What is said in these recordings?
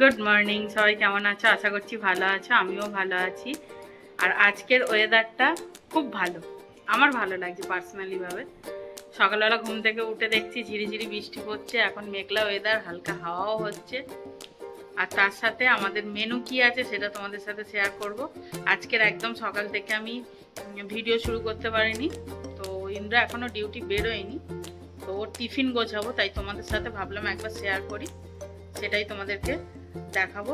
Good morning সবাই কেমন আছো? আশা করছি ভালো আছো, আমিও ভালো আছি। আর আজকের ওয়েদারটা খুব ভালো। আমার ভালো লাগছে পার্সোনালিভাবে সকালবেলা ঘুম থেকে উঠে দেখছি ঝিরিঝিরি বৃষ্টি পড়ছে, এখন মেঘলা ওয়েদার হালকা হাওয়াও হচ্ছে। আর তার সাথে আমাদের মেনু কি আছে সেটা তোমাদের সাথে শেয়ার করব। আজকের একদম সকাল থেকে আমি ভিডিও শুরু করতে পারিনি। তো ইন্দ্র এখনও ডিউটি বেরোয়নি। তো ওর টিফিন গোছাবো, তাই তোমাদের সাথে ভাবলাম একবার শেয়ার করি। সেটাই তোমাদেরকে দেখাবো।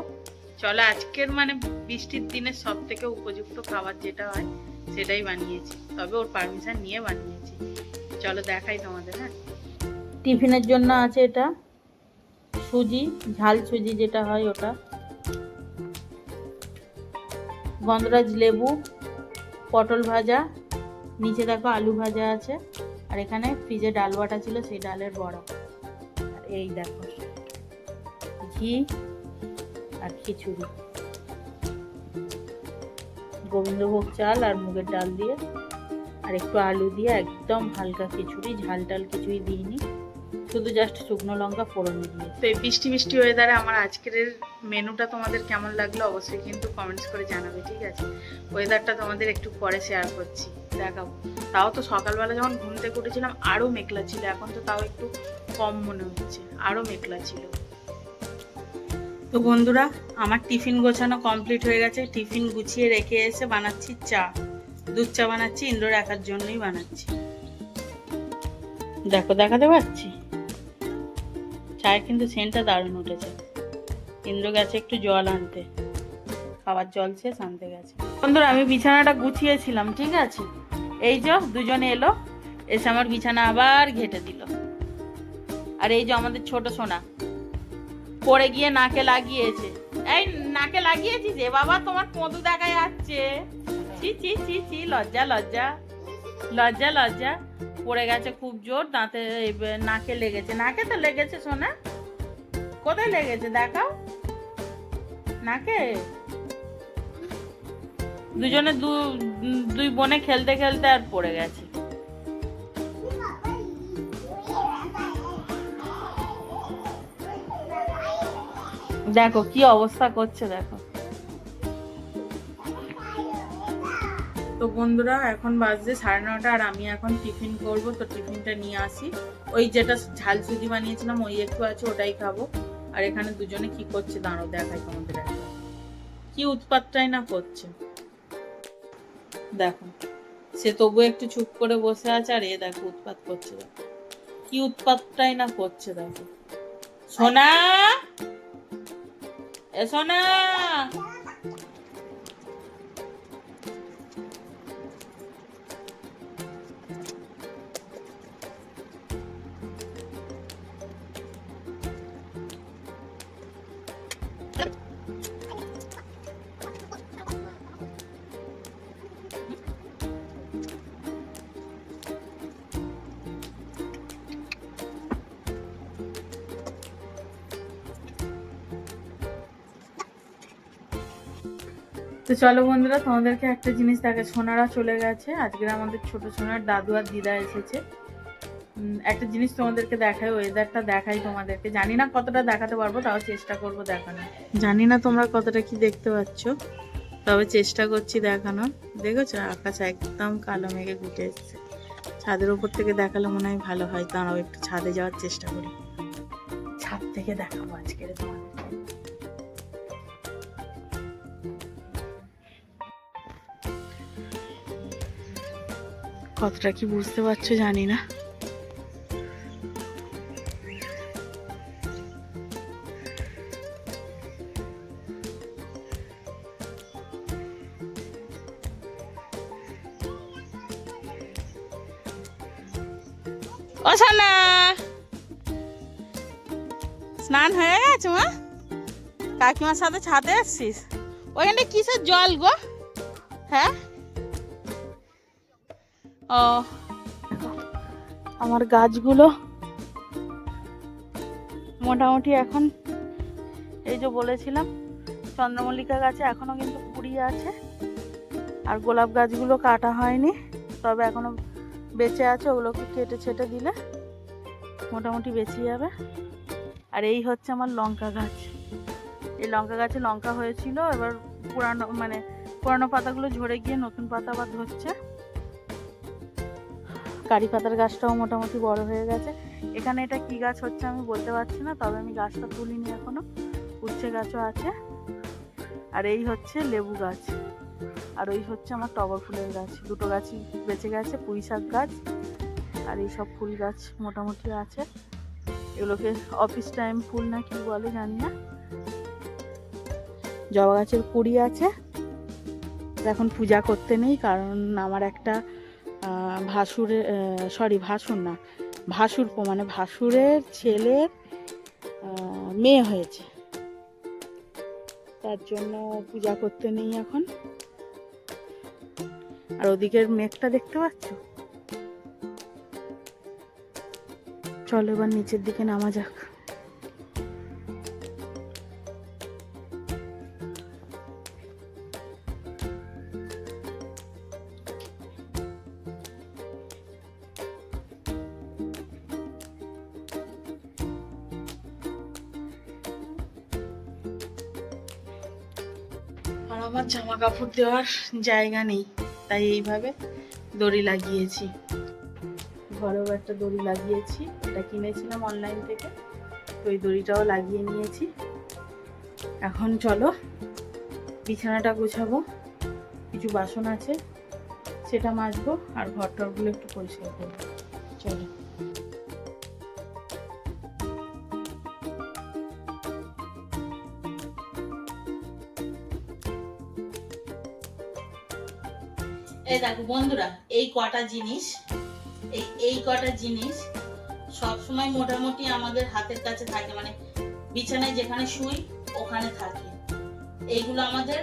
চলো, আজকের মানে বৃষ্টির দিনে সব থেকে উপযুক্ত খাবার যেটা হয়, সেটাই বানিয়েছি। তবে ওর পারমিশন নিয়ে বানিয়েছি। চলো, দেখাই তোমাদের হ্যাঁ? টিফিনের জন্য আছে এটা সুজি, ঝাল সুজি যেটা হয় ওটা। গন্ধরাজ লেবু, পটল ভাজা, নিচে দেখো আলু ভাজা আছে, আর এখানে ফ্রিজে ডাল বাটা ছিল, সেই ডালের বড়া। আর এই দেখো, ঘি আর খিচুড়ি। গোবিন্দভোগ চাল আর মুগের ডাল দিয়ে আর একটু আলু দিয়ে একদম হালকা খিচুড়ি, ঝাল টাল কিছুই দিইনি। শুধু জাস্ট শুকনো লঙ্কা ফোড়ন দিয়ে তো এই বৃষ্টি বৃষ্টি ওয়েদারে আমার আজকের মেনুটা তোমাদের কেমন লাগল অবশ্যই কিন্তু কমেন্টস করে জানাবে, ঠিক আছে? ওয়েদারটা তোমাদের একটু পরে শেয়ার করছি, দেখাবো। তাও তো সকালবেলা যখন ঘুম থেকে উঠেছিলাম আরও মেঘলা ছিল, এখন তো তাও একটু কম মনে হচ্ছে আরও মেঘলা ছিল। তো বন্ধুরা, আমার টিফিন গোছানো কমপ্লিট হয়ে গেছে। টিফিন গুছিয়ে রেখে এসে বানাচ্ছি চা। দুধ চা বানাচ্ছি ইন্দ্রর একার জন্যই বানাচ্ছি। দেখো, দেখাতে পাচ্ছি? চায়ের কিন্তু সেন্টটা দারুণ উঠেছে। ইন্দ্র গেছে একটু জল আনতে। খাবার জল শেষ, আনতে গেছে। বন্ধুরা, আমি বিছানাটা গুছিয়েছিলাম, ঠিক আছে? এই যে, দুজনে এলো, এসে আমার বিছানা আবার ঘেটে দিল। আর এই যে আমাদের ছোট সোনা পড়ে গিয়ে নাকে লাগিয়েছে। এই নাকে লাগিয়েছিস এ বাবা, তোমার পদু দেখা যাচ্ছে। ছি ছি ছি লজ্জা লজ্জা। লজ্জা লজ্জা। পড়ে গেছে খুব জোর, দাঁতে নাকে লেগেছে। নাকে তো লেগেছে সোনা। কোথায় লেগেছে দেখাও। নাকে। দুজনে দুই বোনে খেলতে খেলতে আর পড়ে গেছে। দেখো কি অবস্থা করছে, দেখো। তো বন্ধুরা, এখন বাজছে সাড়ে নটা আর আমি এখন টিফিন করব, তো টিফিনটা নিয়ে আসি। ওই যেটা ঝাল সুজি বানিয়েছিলাম, ওই একটু আছে, ওটাই খাব। আর এখানে দুজনে কি করছে দাঁড়ো দেখাই তোমাদের কি উৎপাতটাই না করছে। দেখো, সে তবু একটু চুপ করে বসে আছে, আর এ দেখো উৎপাত করছে, দেখো। কি উৎপাতটাই না করছে, দেখো। সোনা! এ সোনা তো চলো বন্ধুরা, তোমাদেরকে একটা জিনিস দেখে, সোনারা চলে গেছে। আজকে আমাদের ছোট সোনার দাদু আর দিদা এসেছে। একটা জিনিস তোমাদেরকে দেখাই ওয়েদারটা দেখাই তোমাদেরকে। জানি না কতটা দেখাতে পারব, তাও চেষ্টা করব দেখানোর। জানি না তোমরা কতটা কি দেখতে পাচ্ছ, তবে চেষ্টা করছি দেখানোর। দেখেছ? আকাশ একদম কালো মেঘে ঘুটে এসছে। ছাদের উপর থেকে দেখালে মনে হয় ভালো হয়, দাঁড়াও একটু ছাদে যাওয়ার চেষ্টা করি। ছাদ থেকে দেখাবো আজকের তোমাদেরকে কতটা কি বুঝতে পারছ জানি না। স্নান হয়ে গেছে, মা? কাকিমার সাথে ছাদে এসছিস ওইখানটা কিসের জল গো? হ্যাঁ? আমার গাছগুলো মোটামুটি এখন, এই যে বলেছিলাম, চন্দ্রমল্লিকা গাছে এখনও কিন্তু কুড়ি আছে। আর গোলাপ গাছগুলো কাটা হয়নি, তবে এখনও বেঁচে আছে, ওগুলোকে কেটে ছেটে দিলে মোটামুটি বেঁচে যাবে। আর এই হচ্ছে আমার লঙ্কা গাছ। এই লঙ্কা গাছে লঙ্কা হয়েছিল, এবার পুরানো মানে পুরানো পাতাগুলো ঝরে গিয়ে নতুন পাতা আবার ধরছে কারি পাতার গাছটাও মোটামুটি বড় হয়ে গেছে। এখানে এটা কি গাছ হচ্ছে আমি বলতে পারছি না, তবে আমি গাছটা তুলিনি এখনও। উচ্ছে গাছও আছে। আর এই হচ্ছে লেবু গাছ। আর ওই হচ্ছে আমার টগর ফুলের গাছ। দুটো গাছই বেঁচে গেছে, পুঁই শাক গাছ আর এই সব ফুল গাছ মোটামুটি আছে। এগুলোকে অফিস টাইম ফুল না কি বলে জানি না। জবা গাছের কুড়ি আছে। এখন পূজা করতে নেই, কারণ আমার একটা ভাসুরের সরি ভাসুর না, ভাসুর মানে ভাসুরের ছেলের মেয়ে হয়েছে। তার জন্য পূজা করতে নেই এখন। আর ওদিকের মেঘটা দেখতে পাচ্ছ? চলো এবার নিচের দিকে নামা যাক। আমার জামা কাপড় দেওয়ার জায়গা নেই, তাই এইভাবে দড়ি লাগিয়েছি। ঘরেও একটা দড়ি লাগিয়েছি, এটা কিনেছিলাম অনলাইন থেকে, তো ওই দড়িটাও লাগিয়ে নিয়েছি। এখন চলো বিছানাটা গোছাবো, কিছু বাসন আছে, সেটা মাজবো, আর ঘর টরগুলো একটু পরিষ্কার করব। চলো। দেখো বন্ধুরা, এই কটা জিনিস, এই এই কটা জিনিস সব সময় মোটামুটি আমাদের হাতের কাছে থাকে। মানে বিছানায় যেখানে শুই, ওখানে থাকে। এইগুলো আমাদের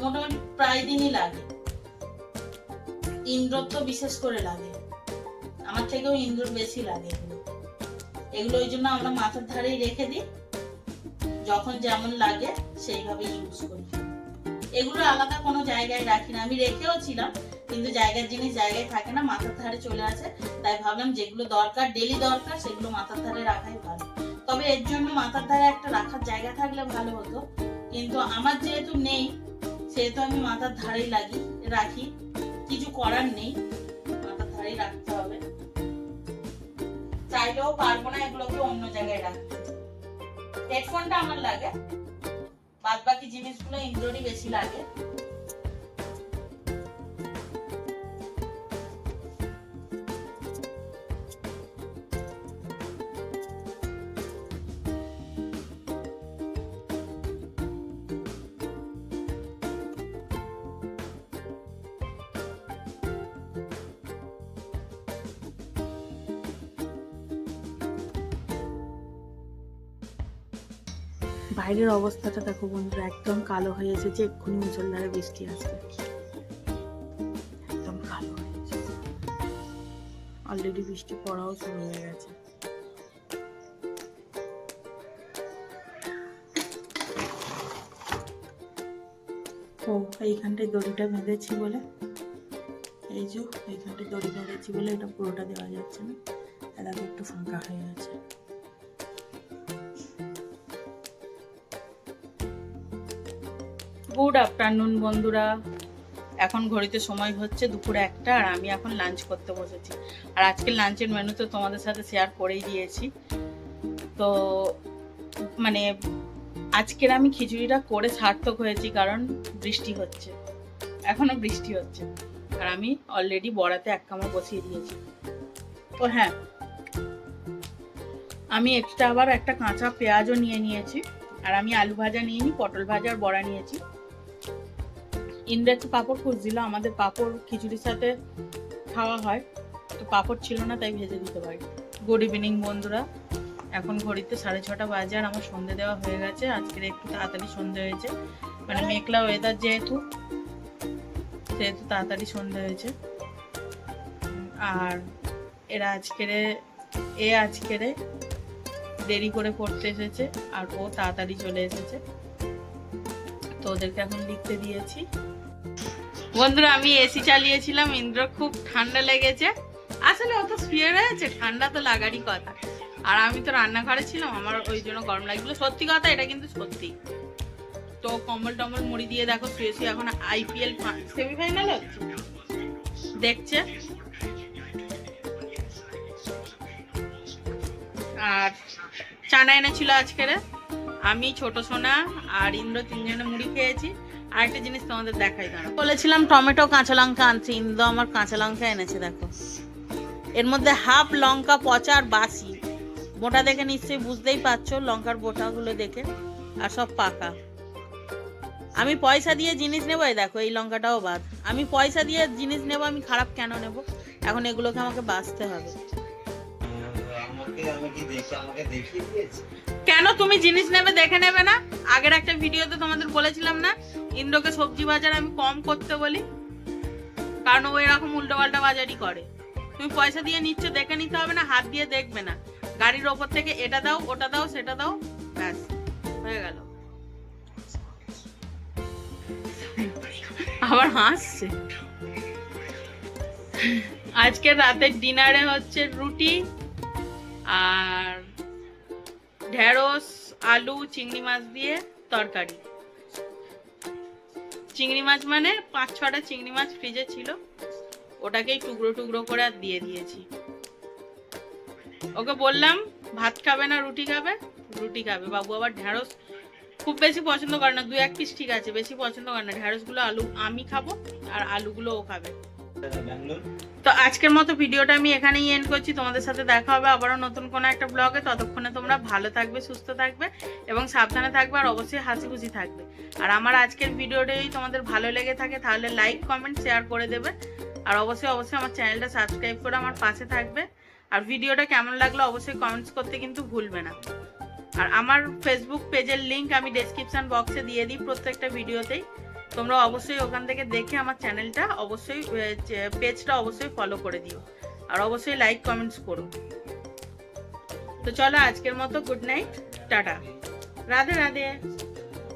মোটামুটি প্রায় দিনই লাগে। ইন্দ্রর তো বিশেষ করে লাগে। আমার থেকেও ইন্দ্রর বেশি লাগে এগুলো। এগুলো ওই জন্য আমরা মাথার ধারেই রেখে দিই। যখন যেমন লাগে সেইভাবে ইউজ করি। এগুলো আলাদা কোনো জায়গায় রাখি না। আমি রেখেও ছিলাম, কিন্তু জায়গার জিনিস জায়গায় থাকে না, মাথার ধারে চলে আসে। তাই ভাবলাম যেগুলো দরকার ডেলি দরকার, সেগুলো মাথার ধারে রাখাই ভালো। তবে এর জন্য মাথার ধারে একটা রাখার জায়গা থাকলে ভালো হতো। কিন্তু আমার যেহেতু নেই, সেহেতু আমি মাথার ধারেই লাগি, রাখি। কিছু করার নেই, মাথার ধারেই রাখতে হবে। চাইলেও পারব না এগুলোকে অন্য জায়গায় রাখতে। হেডফোনটা আমার লাগে। বাদ বাকি জিনিসগুলো ইন্দ্ররই বেশি লাগে। বাইরের অবস্থাটা দেখো বন্ধুরা, একদম কালো হয়ে এসেছে, এক্ষুনি মুসলধারে বৃষ্টি আসবে। একদম কালো হয়ে এসেছে। অলরেডি বৃষ্টি পড়াও শুরু হয়ে গেছে। ও, এইখানটায় দড়িটা বেঁধেছি বলে? এই যে, এইখানটায় দড়ি বেঁধেছি বলে এটা পুরোটা দেওয়া যাচ্ছে না। এটা একটু ফাঁকা হয়ে গেছে গুড আফটারনুন বন্ধুরা। এখন ঘড়িতে সময় হচ্ছে দুপুরে একটা, আর আমি এখন লাঞ্চ করতে বসেছি। আর আজকের লাঞ্চের মেনু তো তোমাদের সাথে শেয়ার করেই দিয়েছি। তো মানে আজকের আমি খিচুড়িটা করে সার্থক হয়েছি কারণ বৃষ্টি হচ্ছে। এখনও বৃষ্টি হচ্ছে। আর আমি অলরেডি বড়াতে এক কামড় বসিয়ে দিয়েছি। তো হ্যাঁ আমি এক্সট্রা আবার একটা কাঁচা পেঁয়াজও নিয়ে নিয়েছি। আর আমি আলু ভাজা নিয়ে নিই পটল ভাজা আর বড়া নিয়েছি। ইন্দ্র একটু পাঁপড় খুঁজছিল, আমাদের পাঁপড় খিচুড়ির সাথে খাওয়া হয়। তো পাঁপড় ছিল না, তাই ভেজে দিতে পারি গুড ইভিনিং বন্ধুরা। এখন ঘড়িতে সাড়ে ছটা বাজে আর আমার সন্ধে দেওয়া হয়ে গেছে। আজকের একটু তাড়াতাড়ি সন্ধে হয়েছে। মানে মেঘলা ওয়েদার যেহেতু, সেহেতু তাড়াতাড়ি সন্ধে হয়েছে। আর এরা আজকেরে, এ আজকেরে দেরি করে পড়তে এসেছে আর ও তাড়াতাড়ি চলে এসেছে। তো ওদেরকে এখন লিখতে দিয়েছি। বন্ধুরা, আমি এসি চালিয়েছিলাম, ইন্দ্র খুব ঠান্ডা লেগেছে। আসলে ও তো শুয়ে রয়েছে ঠান্ডা তো লাগারই কথা। আর আমি তো রান্নাঘরে ছিলাম, আমার ওই জন্য গরম লাগছিল। সত্যি কথা, এটা কিন্তু সত্যি। তো কম্বল টম্বল মুড়ি দিয়ে দেখো শুয়ে শুয়ে এখন আইপিএল সেমিফাইনাল হচ্ছে দেখছে। আর চানা এনেছিল আজকের। আমি, ছোট সোনা আর ইন্দ্র তিনজনে মুড়ি খেয়েছি। আর একটা জিনিস তোমাদের দেখাই দাঁড়া বলেছিলাম টমেটো, কাঁচা লঙ্কা আনছি ইন্দ্র আমার কাঁচা লঙ্কা এনেছে, দেখো। এর মধ্যে হাফ লঙ্কা, পচা আর বাসি। মোটা দেখে নিশ্চয়ই বুঝতেই পারছ, লঙ্কার বোটাগুলো দেখে, আর সব পাকা। আমি পয়সা দিয়ে জিনিস নেব দেখো, এই লঙ্কাটাও বাদ। আমি পয়সা দিয়ে জিনিস নেব, আমি খারাপ কেন নেব? এখন এগুলোকে আমাকে বাঁচতে হবে। কেন তুমি জিনিস নেবে, দেখে নেবে না? আগের একটা ভিডিওতে তোমাদের বলেছিলাম না, ইন্দ্রকে সবজি বাজার আমি কম করতে বলি, কারণ ও এরকম উল্টো পাল্টা বাজারই করে। তুমি পয়সা দিয়ে নিচ্ছ, দেখে নিতে হবে না, হাত দিয়ে দেখবে না। গাড়ির ওপর থেকে এটা দাও, ওটা দাও, সেটা দাও, ব্যাস, হয়ে গেল। আবার হাসছে। আজকে রাতের ডিনারে হচ্ছে রুটি আর ঢেঁড়স, আলু, চিংড়ি মাছ দিয়ে তরকারি। চিংড়ি মাছ মানে পাঁচ ছটা চিংড়ি মাছ ফ্রিজে ছিল। ওটাকেই টুকরো টুকরো করে আর দিয়ে দিয়েছি। ওকে বললাম, ভাত খাবে না, রুটি খাবে? রুটি খাবে। বাবু আবার ঢেঁড়স খুব বেশি পছন্দ করে না। দু এক পিস ঠিক আছে, বেশি পছন্দ করে না। ঢেঁড়সগুলো আলু, আমি খাব আর আলুগুলো ও খাবে। তো আজকের মতো ভিডিওটা আমি এখানেই এন্ড করছি। তোমাদের সাথে দেখা হবে আবারও নতুন কোনো একটা ব্লগে ততক্ষণে তোমরা ভালো থাকবে, সুস্থ থাকবে এবং সাবধানে থাকবে আর অবশ্যই হাসি খুশি থাকবে। আর আমার আজকের ভিডিওটা যদি তোমাদের ভালো লেগে থাকে, তাহলে লাইক কমেন্ট শেয়ার করে দেবে। আর অবশ্যই অবশ্যই আমার চ্যানেলটা সাবস্ক্রাইব করে আমার পাশে থাকবে। আর ভিডিওটা কেমন লাগল অবশ্যই কমেন্টস করতে কিন্তু ভুলবে না। আর আমার ফেসবুক পেজের লিংক আমি ডেসক্রিপশন বক্সে দিয়ে দিই প্রত্যেকটা ভিডিওতেই। তোমরা অবশ্যই ওখান থেকে দেখে আমার চ্যানেলটা অবশ্যই পেজটা অবশ্যই ফলো করে দিও। আর অবশ্যই লাইক কমেন্টস করো। তো চলো আজকের মতো good night tata. Radhe Radhe.